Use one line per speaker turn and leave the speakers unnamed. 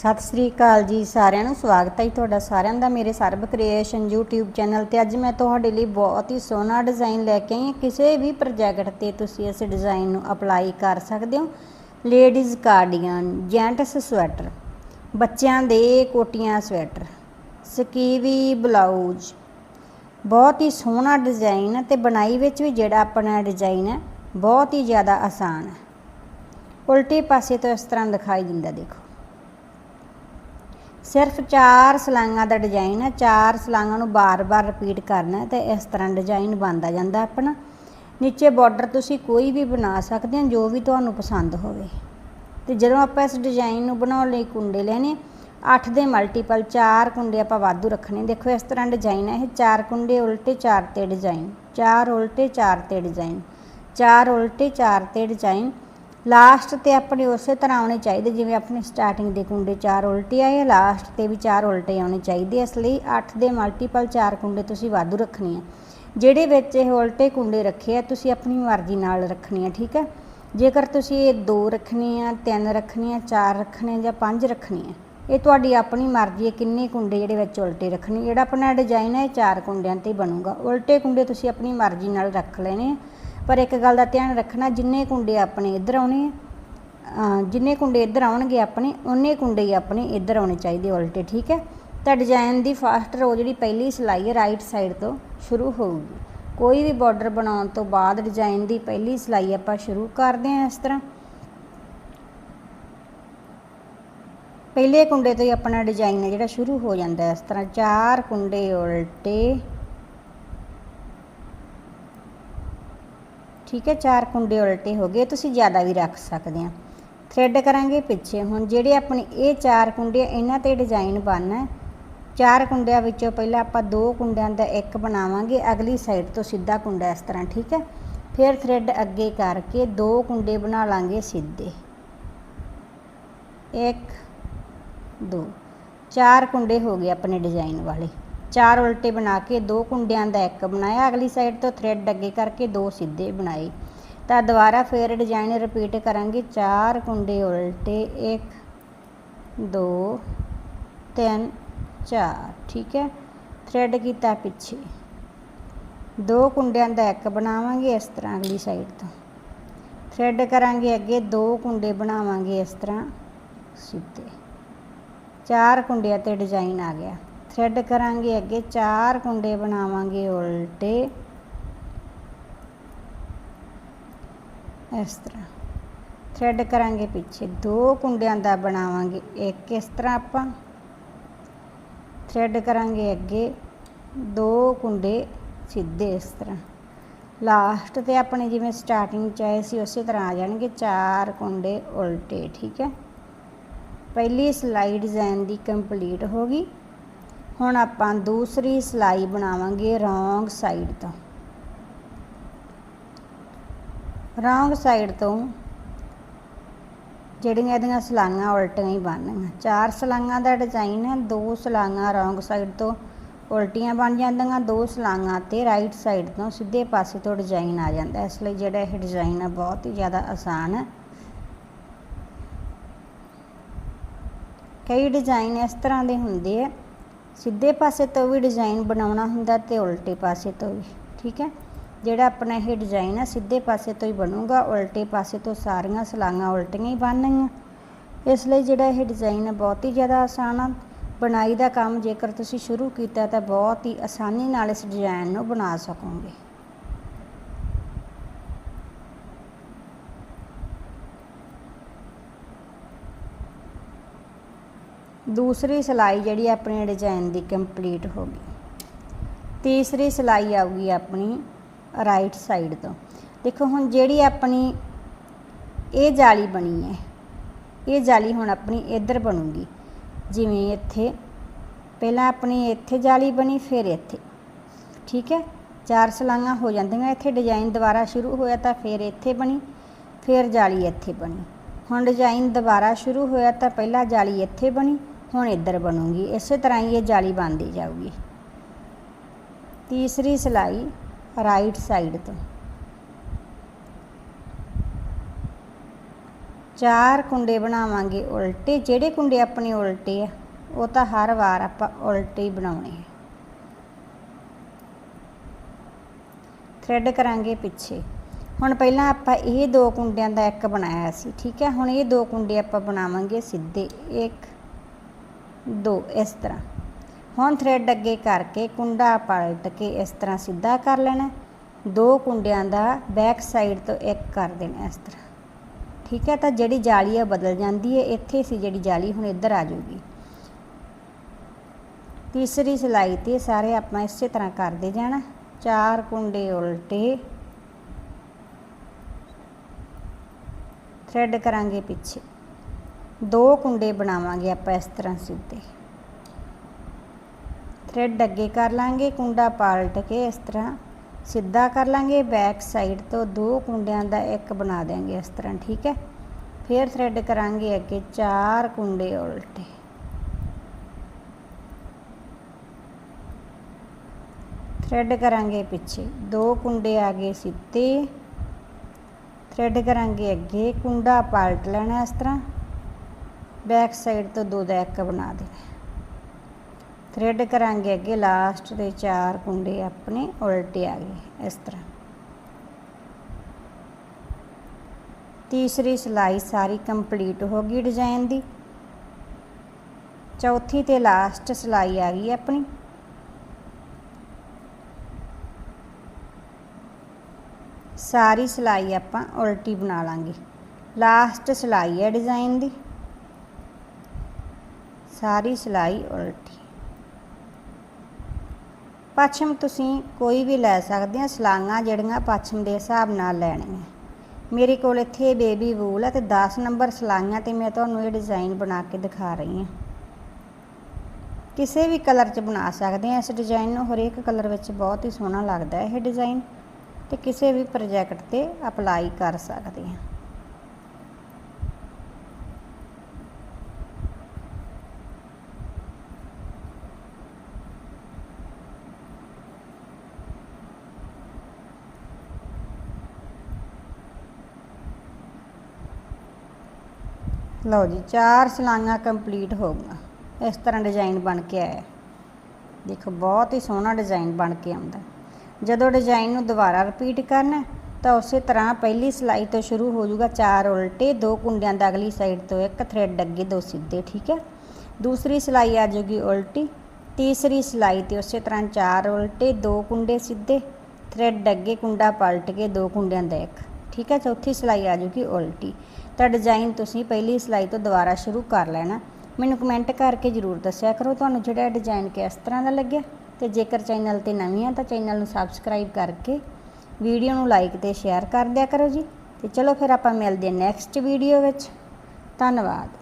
ਸਤਿ ਸ੍ਰੀ ਅਕਾਲ ਜੀ ਸਾਰਿਆਂ ਨੂੰ, ਸਵਾਗਤ ਹੈ ਜੀ ਤੁਹਾਡਾ ਸਾਰਿਆਂ ਦਾ ਮੇਰੇ ਸਰਬ ਕ੍ਰੀਏਸ਼ਨ YouTube ਚੈਨਲ ਤੇ। ਅੱਜ ਮੈਂ ਤੁਹਾਡੇ ਲਈ ਬਹੁਤ ਹੀ ਸੋਹਣਾ ਡਿਜ਼ਾਈਨ ਲੈ ਕੇ ਆਈ ਹਾਂ। ਕਿਸੇ ਵੀ ਪ੍ਰੋਜੈਕਟ ਤੇ ਤੁਸੀਂ ਇਸ ਡਿਜ਼ਾਈਨ ਨੂੰ ਅਪਲਾਈ ਕਰ ਸਕਦੇ ਹੋ। ਲੇਡੀਜ਼ ਕਾਰਡੀਗਨ ਜੈਂਟਸ ਸਵੈਟਰ ਬੱਚਿਆਂ ਦੇ ਕੋਟੀਆਂ ਸਵੈਟਰ ਸਕੀਵੀ ਬਲਾਊਜ਼ ਬਹੁਤ ਹੀ ਸੋਹਣਾ ਡਿਜ਼ਾਈਨ ਹੈ ਤੇ ਬਣਾਈ ਵਿੱਚ ਵੀ ਜਿਹੜਾ ਆਪਣਾ ਡਿਜ਼ਾਈਨ ਹੈ, ਬਹੁਤ ਹੀ ਜ਼ਿਆਦਾ ਆਸਾਨ ਹੈ। ਉਲਟੇ ਪਾਸੇ ਤੋਂ ਇਸ ਤਰ੍ਹਾਂ ਦਿਖਾਈ ਦਿੰਦਾ ਦੇਖੋ। ਸਿਰਫ ਚਾਰ ਸਲਾਈਆਂ ਦਾ ਡਿਜ਼ਾਈਨ ਹੈ ਚਾਰ ਸਲਾਈਆਂ ਨੂੰ ਬਾਰ-ਬਾਰ ਰਿਪੀਟ ਕਰਨਾ ਹੈ ਤੇ ਇਸ ਤਰ੍ਹਾਂ ਡਿਜ਼ਾਈਨ ਬਣਦਾ ਜਾਂਦਾ ਆਪਣਾ। ਨੀਚੇ ਬਾਰਡਰ ਤੁਸੀਂ ਕੋਈ ਵੀ ਬਣਾ ਸਕਦੇ ਹੋ, ਜੋ ਵੀ ਤੁਹਾਨੂੰ ਪਸੰਦ ਹੋਵੇ। ਤੇ ਜਦੋਂ ਆਪਾਂ ਇਸ ਡਿਜ਼ਾਈਨ ਨੂੰ ਬਣਾਉਣ ਲਈ ਕੁੰਡੇ ਲੈਣੇ 8 ਦੇ ਮਲਟੀਪਲ 4 ਕੁੰਡੇ ਆਪਾਂ ਵਾਧੂ ਰੱਖਣੇ। ਦੇਖੋ ਇਸ ਤਰ੍ਹਾਂ ਡਿਜ਼ਾਈਨ ਹੈ ਇਹ 4 ਕੁੰਡੇ ਉਲਟੇ 4 ਤੇ ਡਿਜ਼ਾਈਨ 4 ਉਲਟੇ 4 ਤੇ ਡਿਜ਼ਾਈਨ 4 ਉਲਟੇ 4 ਤੇ ਡਿਜ਼ਾਈਨ ਲਾਸਟ ਤੇ ਆਪਣੇ ਉਸੇ ਤਰ੍ਹਾਂ ਆਉਣੇ ਚਾਹੀਦੇ, ਜਿਵੇਂ ਆਪਣੇ ਸਟਾਰਟਿੰਗ ਦੇ ਕੁੰਡੇ ਚਾਰ ਉਲਟੇ ਆਏ ਲਾਸਟ ਤੇ ਵੀ ਚਾਰ ਉਲਟੇ ਆਉਣੇ ਚਾਹੀਦੇ ਇਸ ਲਈ 8 ਦੇ ਮਲਟੀਪਲ ਚਾਰ ਕੁੰਡੇ ਤੁਸੀਂ ਵਾਧੂ ਰੱਖਣੇ ਆ। ਜਿਹੜੇ ਵਿੱਚ ਇਹ ਉਲਟੇ ਕੁੰਡੇ ਰੱਖੇ ਆ, ਤੁਸੀਂ ਆਪਣੀ ਮਰਜ਼ੀ ਨਾਲ ਰੱਖਣੇ ਆ, ਠੀਕ ਹੈ ਜੇਕਰ ਤੁਸੀਂ ਇਹ 2 ਰੱਖਣੇ ਆ 3 ਰੱਖਣੇ ਆ 4 ਰੱਖਣੇ ਆ ਜਾਂ 5 ਰੱਖਣੇ ਆ, ਇਹ ਤੁਹਾਡੀ ਆਪਣੀ ਮਰਜ਼ੀ ਹੈ ਕਿੰਨੇ ਕੁੰਡੇ ਜਿਹੜੇ ਵਿੱਚ ਉਲਟੇ ਰੱਖਣੇ ਜਿਹੜਾ ਆਪਣਾ ਡਿਜ਼ਾਈਨ ਹੈ ਇਹ ਚਾਰ ਕੁੰਡਿਆਂ ਤੇ ਬਣੂਗਾ। ਉਲਟੇ ਕੁੰਡੇ ਤੁਸੀਂ ਆਪਣੀ ਮਰਜ਼ੀ ਨਾਲ ਰੱਖ ਲੈਣੇ ਆ। ਪਰ ਇੱਕ ਗੱਲ ਦਾ ਧਿਆਨ ਰੱਖਣਾ, ਜਿੰਨੇ ਕੁੰਡੇ ਆਪਣੇ ਇੱਧਰ ਆਉਣੇ ਆ ਜਿੰਨੇ ਕੁੰਡੇ ਇੱਧਰ ਆਉਣਗੇ ਆਪਣੇ, ਉਹਨੇ ਕੁੰਡੇ ਹੀ ਆਪਣੇ ਇੱਧਰ ਆਉਣੇ ਚਾਹੀਦੇ ਉਲਟੇ, ਠੀਕ ਹੈ? ਤਾਂ ਡਿਜ਼ਾਈਨ ਦੀ ਫਾਸਟ ਰੋ ਜਿਹੜੀ ਪਹਿਲੀ ਸਿਲਾਈ ਹੈ ਰਾਈਟ ਸਾਈਡ ਤੋਂ ਸ਼ੁਰੂ ਹੋਊਗੀ। ਕੋਈ ਵੀ ਬਾਰਡਰ ਬਣਾਉਣ ਤੋਂ ਬਾਅਦ ਡਿਜ਼ਾਈਨ ਦੀ ਪਹਿਲੀ ਸਿਲਾਈ ਆਪਾਂ ਸ਼ੁਰੂ ਕਰਦੇ ਹਾਂ ਇਸ ਤਰ੍ਹਾਂ। ਪਹਿਲੇ ਕੁੰਡੇ ਤੋਂ ਹੀ ਆਪਣਾ ਡਿਜ਼ਾਈਨ ਹੈ ਜਿਹੜਾ ਸ਼ੁਰੂ ਹੋ ਜਾਂਦਾ ਇਸ ਤਰ੍ਹਾਂ। ਚਾਰ ਕੁੰਡੇ ਉਲਟੇ ਠੀਕ ਹੈ, ਚਾਰ ਕੁੰਡੇ ਉਲਟੇ ਹੋ ਗਏ, ਤੁਸੀਂ ਜ਼ਿਆਦਾ ਵੀ ਰੱਖ ਸਕਦੇ ਆ। ਥ੍ਰੈਡ ਕਰਾਂਗੇ ਪਿੱਛੇ, ਹੁਣ ਜਿਹੜੇ ਆਪਣੇ ਇਹ ਚਾਰ ਕੁੰਡੇ ਇਹਨਾਂ ਤੇ ਡਿਜ਼ਾਈਨ ਬਣਨਾ ਚਾਰ ਕੁੰਡਿਆਂ ਵਿੱਚੋਂ ਪਹਿਲਾਂ ਆਪਾਂ ਦੋ ਕੁੰਡਿਆਂ ਦਾ ਇੱਕ ਬਣਾਵਾਂਗੇ, ਅਗਲੀ ਸਾਈਡ ਤੋਂ ਸਿੱਧਾ ਕੁੰਡਾ ਇਸ ਤਰ੍ਹਾਂ, ਠੀਕ ਹੈ। ਫਿਰ ਥ੍ਰੈਡ ਅੱਗੇ ਕਰਕੇ ਦੋ ਕੁੰਡੇ ਬਣਾ ਲਾਂਗੇ ਸਿੱਧੇ। ਇੱਕ, ਦੋ। ਚਾਰ ਕੁੰਡੇ ਹੋ ਗਏ ਆਪਣੇ ਡਿਜ਼ਾਈਨ ਵਾਲੇ। ਚਾਰ ਉਲਟੇ ਬਣਾ ਕੇ ਦੋ ਕੁੰਡਿਆਂ ਦਾ ਇੱਕ ਬਣਾਇਆ। ਅਗਲੀ ਸਾਈਡ ਤੋਂ ਥ੍ਰੈਡ ਅੱਗੇ ਕਰਕੇ ਦੋ ਸਿੱਧੇ ਬਣਾਏ। ਤਾਂ ਦੁਬਾਰਾ ਫੇਰ ਡਿਜ਼ਾਈਨ ਰਿਪੀਟ ਕਰਾਂਗੇ। ਚਾਰ ਕੁੰਡੇ ਉਲਟੇ 1 2 3 4 ਠੀਕ ਹੈ? ਥ੍ਰੈਡ ਕੀਤਾ ਪਿੱਛੇ। ਦੋ ਕੁੰਡਿਆਂ ਦਾ ਇੱਕ ਬਣਾਵਾਂਗੇ ਇਸ ਤਰ੍ਹਾਂ ਅਗਲੀ ਸਾਈਡ ਤੋਂ। ਥ੍ਰੈਡ ਕਰਾਂਗੇ ਅੱਗੇ, ਦੋ ਕੁੰਡੇ ਬਣਾਵਾਂਗੇ ਇਸ ਤਰ੍ਹਾਂ ਸਿੱਧੇ। ਚਾਰ ਕੁੰਡਿਆਂ ਤੇ ਡਿਜ਼ਾਈਨ ਆ ਗਿਆ। ਥ੍ਰੈਡ ਕਰਾਂਗੇ, ਅੱਗੇ ਚਾਰ ਕੁੰਡੇ ਬਣਾਵਾਂਗੇ ਉਲਟੇ। ਇਸ ਤਰ੍ਹਾਂ। ਥਰੈਡ ਕਰਾਂਗੇ ਪਿੱਛੇ, ਦੋ ਕੁੰਡਿਆਂ ਦਾ ਬਣਾਵਾਂਗੇ, ਇੱਕ ਇਸ ਤਰ੍ਹਾਂ ਆਪਾਂ। ਥ੍ਰੈਡ ਕਰਾਂਗੇ ਅੱਗੇ, ਦੋ ਕੁੰਡੇ ਸਿੱਧੇ ਇਸ ਤਰ੍ਹਾਂ। ਲਾਸਟ ਤੇ ਆਪਣੇ ਜਿਵੇਂ ਸਟਾਰਟਿੰਗ ਚ ਆਏ ਸੀ, ਉਸੇ ਤਰ੍ਹਾਂ ਆ ਜਾਣਗੇ, ਚਾਰ ਕੁੰਡੇ ਉਲਟੇ, ਠੀਕ ਹੈ? ਪਹਿਲੀ ਸਲਾਈ ਡਿਜ਼ਾਈਨ ਦੀ ਕੰਪਲੀਟ ਹੋ ਗਈ। ਹੁਣ ਆਪਾਂ ਦੂਸਰੀ ਸਲਾਈ ਬਣਾਵਾਂਗੇ ਰੋਂਗ ਸਾਈਡ ਤੋਂ। ਰੋਂਗ ਸਾਈਡ ਤੋਂ ਜਿਹੜੀਆਂ ਇਹਦੀਆਂ ਸਲਾਈਆਂ ਉਲਟੀਆਂ ਹੀ ਬਣਨੀਆਂ। ਚਾਰ ਸਲਾਈਆਂ ਦਾ ਡਿਜ਼ਾਈਨ ਹੈ, ਦੋ ਸਲਾਈਆਂ ਰੋਂਗ ਸਾਈਡ ਤੋਂ ਉਲਟੀਆਂ ਬਣ ਜਾਂਦੀਆਂ, ਦੋ ਸਲਾਈਆਂ ਤੇ ਰਾਈਟ ਸਾਈਡ ਤੋਂ ਸਿੱਧੇ ਪਾਸੇ ਤੋਂ ਡਿਜ਼ਾਈਨ ਆ ਜਾਂਦਾ ਇਸ ਲਈ ਜਿਹੜਾ ਇਹ ਡਿਜ਼ਾਈਨ ਹੈ, ਬਹੁਤ ਹੀ ਜ਼ਿਆਦਾ ਆਸਾਨ ਹੈ। ਕਈ ਡਿਜ਼ਾਈਨ ਇਸ ਤਰ੍ਹਾਂ ਦੇ ਹੁੰਦੇ ਆ ਸਿੱਧੇ ਪਾਸੇ ਤੋਂ ਵੀ ਡਿਜ਼ਾਈਨ ਬਣਾਉਣਾ ਹੁੰਦਾ ਤੇ ਉਲਟੇ ਪਾਸੇ ਤੋਂ ਵੀ, ਠੀਕ ਹੈ? ਜਿਹੜਾ ਆਪਣਾ ਇਹ ਡਿਜ਼ਾਈਨ ਆ, ਸਿੱਧੇ ਪਾਸੇ ਤੋਂ ਹੀ ਬਣੂਗਾ, ਉਲਟੇ ਪਾਸੇ ਤੋਂ ਸਾਰੀਆਂ ਸਲਾਈਆਂ ਉਲਟੀਆਂ ਹੀ ਬਣਨਗੀਆਂ। ਇਸ ਲਈ ਜਿਹੜਾ ਇਹ ਡਿਜ਼ਾਈਨ ਹੈ ਬਹੁਤ ਹੀ ਜ਼ਿਆਦਾ ਆਸਾਨ ਆ। ਬਣਾਈ ਦਾ ਕੰਮ ਜੇਕਰ ਤੁਸੀਂ ਸ਼ੁਰੂ ਕੀਤਾ ਤਾਂ ਬਹੁਤ ਹੀ ਆਸਾਨੀ ਨਾਲ ਇਸ ਡਿਜ਼ਾਈਨ ਨੂੰ ਬਣਾ ਸਕੋਗੇ। ਦੂਸਰੀ ਸਿਲਾਈ ਜਿਹੜੀ ਆਪਣੇ ਡਿਜ਼ਾਈਨ ਦੀ ਕੰਪਲੀਟ ਹੋ ਗਈ। ਤੀਸਰੀ ਸਿਲਾਈ ਆਊਗੀ ਆਪਣੀ ਰਾਈਟ ਸਾਈਡ ਤੋਂ। ਦੇਖੋ ਹੁਣ ਜਿਹੜੀ ਆਪਣੀ ਇਹ ਜਾਲੀ ਬਣੀ ਹੈ, ਇਹ ਜਾਲੀ ਹੁਣ ਆਪਣੀ ਇੱਧਰ ਬਣੂਗੀ। ਜਿਵੇਂ ਇੱਥੇ, ਪਹਿਲਾਂ ਆਪਣੀ ਇੱਥੇ ਜਾਲੀ ਬਣੀ, ਫਿਰ ਇੱਥੇ। ਠੀਕ ਹੈ? ਚਾਰ ਸਲਾਈਆਂ ਹੋ ਜਾਂਦੀਆਂ, ਇੱਥੇ ਡਿਜ਼ਾਈਨ ਦੁਬਾਰਾ ਸ਼ੁਰੂ ਹੋਇਆ ਤਾਂ ਫਿਰ ਇੱਥੇ ਬਣੀ, ਫਿਰ ਜਾਲੀ ਇੱਥੇ ਬਣੀ। ਹੁਣ ਡਿਜ਼ਾਈਨ ਦੁਬਾਰਾ ਸ਼ੁਰੂ ਹੋਇਆ ਤਾਂ ਪਹਿਲਾਂ ਜਾਲੀ ਇੱਥੇ ਬਣੀ ਹੁਣ ਇੱਧਰ ਬਣੂਗੀ। ਇਸੇ ਤਰ੍ਹਾਂ ਹੀ ਇਹ ਜਾਲੀ ਬਣਦੀ ਜਾਊਗੀ। ਤੀਸਰੀ ਸਿਲਾਈ ਰਾਈਟ ਸਾਈਡ ਤੋਂ। ਚਾਰ ਕੁੰਡੇ ਬਣਾਵਾਂਗੇ ਉਲਟੇ। ਜਿਹੜੇ ਕੁੰਡੇ ਆਪਣੇ ਉਲਟੇ ਆ, ਉਹ ਤਾਂ ਹਰ ਵਾਰ ਆਪਾਂ ਉਲਟੇ ਹੀ ਬਣਾਉਣੇ ਆ। ਥ੍ਰੈਡ ਕਰਾਂਗੇ ਪਿੱਛੇ। ਹੁਣ ਪਹਿਲਾਂ ਆਪਾਂ ਇਹ ਦੋ ਕੁੰਡਿਆਂ ਦਾ ਇੱਕ ਬਣਾਇਆ ਸੀ, ਠੀਕ ਹੈ? ਹੁਣ ਇਹ ਦੋ ਕੁੰਡੇ ਆਪਾਂ ਬਣਾਵਾਂਗੇ ਸਿੱਧੇ। ਇੱਕ ਦੋ, ਇਸ ਤਰ੍ਹਾਂ। ਹੁਣ ਥ੍ਰੈਡ ਅੱਗੇ ਕਰਕੇ ਕੁੰਡਾ ਪਲਟ ਕੇ ਇਸ ਤਰ੍ਹਾਂ ਸਿੱਧਾ ਕਰ ਲੈਣਾ। ਦੋ ਕੁੰਡਿਆਂ ਦਾ ਬੈਕ ਸਾਈਡ ਤੋਂ ਇੱਕ ਕਰ ਦੇਣਾ ਇਸ ਤਰ੍ਹਾਂ। ਠੀਕ ਹੈ, ਤਾਂ ਜਿਹੜੀ ਜਾਲੀ ਆ ਬਦਲ ਜਾਂਦੀ ਹੈ। ਇੱਥੇ ਸੀ ਜਿਹੜੀ ਜਾਲੀ, ਹੁਣ ਇੱਧਰ ਆ ਜਾਊਗੀ। ਤੀਸਰੀ ਸਿਲਾਈ ਤੇ ਸਾਰੇ ਆਪਾਂ ਇਸੇ ਤਰ੍ਹਾਂ ਕਰਦੇ ਜਾਣਾ। ਚਾਰ ਕੁੰਡੇ ਉਲਟੇ। ਥ੍ਰੈਡ ਕਰਾਂਗੇ ਪਿੱਛੇ। ਦੋ ਕੁੰਡੇ ਬਣਾਵਾਂਗੇ ਆਪਾਂ ਇਸ ਤਰ੍ਹਾਂ ਸਿੱਧੇ। ਥ੍ਰੈਡ ਅੱਗੇ ਕਰ ਲਾਂਗੇ, ਕੁੰਡਾ ਪਾਲਟ ਕੇ ਇਸ ਤਰ੍ਹਾਂ ਸਿੱਧਾ ਕਰ ਲਾਂਗੇ ਬੈਕ ਸਾਈਡ ਤੋਂ ਦੋ ਕੁੰਡਿਆਂ ਦਾ ਇੱਕ ਬਣਾ ਦੇਾਂਗੇ ਇਸ ਤਰ੍ਹਾਂ, ਠੀਕ ਹੈ? ਫਿਰ ਥ੍ਰੈਡ ਕਰਾਂਗੇ ਅੱਗੇ ਚਾਰ ਕੁੰਡੇ ਉਲਟੇ। ਥ੍ਰੈਡ ਕਰਾਂਗੇ ਪਿੱਛੇ, ਦੋ ਕੁੰਡੇ ਆ ਗਏ ਸਿੱਧੇ। ਥ੍ਰੈਡ ਕਰਾਂਗੇ ਅੱਗੇ, ਕੁੰਡਾ ਪਾਲਟ ਲੈਣਾ ਇਸ ਤਰ੍ਹਾਂ। ਬੈਕ ਸਾਈਡ ਤੋਂ ਦੋ ਦਾ ਇੱਕ ਬਣਾ ਦੇਣੇ ਥ੍ਰੈਡ ਕਰਾਂਗੇ ਅੱਗੇ ਲਾਸਟ ਦੇ ਚਾਰ ਕੁੰਡੇ ਆਪਣੇ ਉਲਟੇ ਆ ਗਏ, ਇਸ ਤਰ੍ਹਾਂ। ਤੀਸਰੀ ਸਿਲਾਈ ਸਾਰੀ ਕੰਪਲੀਟ ਹੋ ਗਈ ਡਿਜ਼ਾਈਨ ਦੀ। ਚੌਥੀ ਤੇ ਲਾਸਟ ਸਿਲਾਈ ਆ ਗਈ ਆਪਣੀ। ਸਾਰੀ ਸਿਲਾਈ ਆਪਾਂ ਉਲਟੀ ਬਣਾ ਲਾਂਗੇ। ਲਾਸਟ ਸਿਲਾਈ ਹੈ ਡਿਜ਼ਾਈਨ ਦੀ। ਸਾਰੀ ਸਿਲਾਈ ਉਲਟੀ। ਪੱਛਮ ਤੁਸੀਂ ਕੋਈ ਵੀ ਲੈ ਸਕਦੇ ਆ ਸਲਾਈਆਂ ਜਿਹੜੀਆਂ ਪੱਛਮ ਦੇ ਹਿਸਾਬ ਨਾਲ ਲੈਣੀਆਂ। ਮੇਰੇ ਕੋਲ ਇੱਥੇ ਬੇਬੀ ਵੂਲ ਹੈ ਤੇ 10 ਨੰਬਰ ਸਲਾਈਆਂ ਤੇ ਮੈਂ ਤੁਹਾਨੂੰ ਇਹ ਡਿਜ਼ਾਈਨ ਬਣਾ ਕੇ ਦਿਖਾ ਰਹੀ ਹਾਂ ਕਿਸੇ ਵੀ ਕਲਰ 'ਚ ਬਣਾ ਸਕਦੇ ਆ, ਇਸ ਡਿਜ਼ਾਈਨ ਨੂੰ ਹਰੇਕ ਕਲਰ ਵਿੱਚ ਬਹੁਤ ਹੀ ਸੋਹਣਾ ਲੱਗਦਾ ਇਹ ਡਿਜ਼ਾਈਨ ਤੇ ਕਿਸੇ ਵੀ ਪ੍ਰੋਜੈਕਟ ਤੇ ਅਪਲਾਈ ਕਰ ਸਕਦੇ ਹਾਂ ਲਓ ਜੀ, ਚਾਰ ਸਲਾਈਆਂ ਕੰਪਲੀਟ ਹੋ ਗਈਆਂ। ਇਸ ਤਰ੍ਹਾਂ ਡਿਜ਼ਾਈਨ ਬਣ ਕੇ ਆਇਆ ਦੇਖੋ, ਬਹੁਤ ਹੀ ਸੋਹਣਾ ਡਿਜ਼ਾਈਨ ਬਣ ਕੇ ਆਉਂਦਾ ਜਦੋਂ ਡਿਜ਼ਾਈਨ ਨੂੰ ਦੁਬਾਰਾ ਰਿਪੀਟ ਕਰਨਾ ਤਾਂ ਉਸੇ ਤਰ੍ਹਾਂ ਪਹਿਲੀ ਸਿਲਾਈ ਤੋਂ ਸ਼ੁਰੂ ਹੋ ਜਾਊਗਾ ਚਾਰ ਉਲਟੇ, ਦੋ ਕੁੰਡਿਆਂ ਦਾ ਅਗਲੀ ਸਾਈਡ ਤੋਂ ਇੱਕ ਥ੍ਰੈਡ ਅੱਗੇ, ਦੋ ਸਿੱਧੇ, ਠੀਕ ਹੈ? ਦੂਸਰੀ ਸਿਲਾਈ ਆ ਜਾਊਗੀ ਉਲਟੀ, ਤੀਸਰੀ ਸਿਲਾਈ ਤੇ ਉਸੇ ਤਰ੍ਹਾਂ ਚਾਰ ਉਲਟੇ, ਦੋ ਕੁੰਡੇ ਸਿੱਧੇ ਥ੍ਰੈਡ ਅੱਗੇ ਕੁੰਡਾ ਪਲਟ ਕੇ ਦੋ ਕੁੰਡਿਆਂ ਦਾ ਇੱਕ, ਠੀਕ ਹੈ? ਚੌਥੀ ਸਿਲਾਈ ਆ ਜਾਊਗੀ ਉਲਟੀ। ਤਾਂ ਡਿਜ਼ਾਈਨ ਤੁਸੀਂ ਪਹਿਲੀ ਸਿਲਾਈ ਤੋਂ ਦੁਬਾਰਾ ਸ਼ੁਰੂ ਕਰ ਲੈਣਾ। ਮੈਨੂੰ ਕਮੈਂਟ ਕਰਕੇ ਜਰੂਰ ਦੱਸਿਆ ਕਰੋ ਤੁਹਾਨੂੰ ਜਿਹੜਾ ਡਿਜ਼ਾਈਨ ਕਿਸ ਤਰ੍ਹਾਂ ਦਾ ਲੱਗਿਆ। ਤੇ ਜੇਕਰ ਚੈਨਲ ਤੇ ਨਵੀਂ ਆ ਤਾਂ ਚੈਨਲ ਨੂੰ ਸਬਸਕ੍ਰਾਈਬ ਕਰਕੇ ਵੀਡੀਓ ਨੂੰ ਲਾਈਕ ਤੇ ਸ਼ੇਅਰ ਕਰ ਦਿਆ ਕਰੋ ਜੀ। ਤੇ ਚਲੋ ਫਿਰ ਆਪਾਂ ਮਿਲਦੇ ਨੈਕਸਟ ਵੀਡੀਓ ਵਿੱਚ। ਧੰਨਵਾਦ।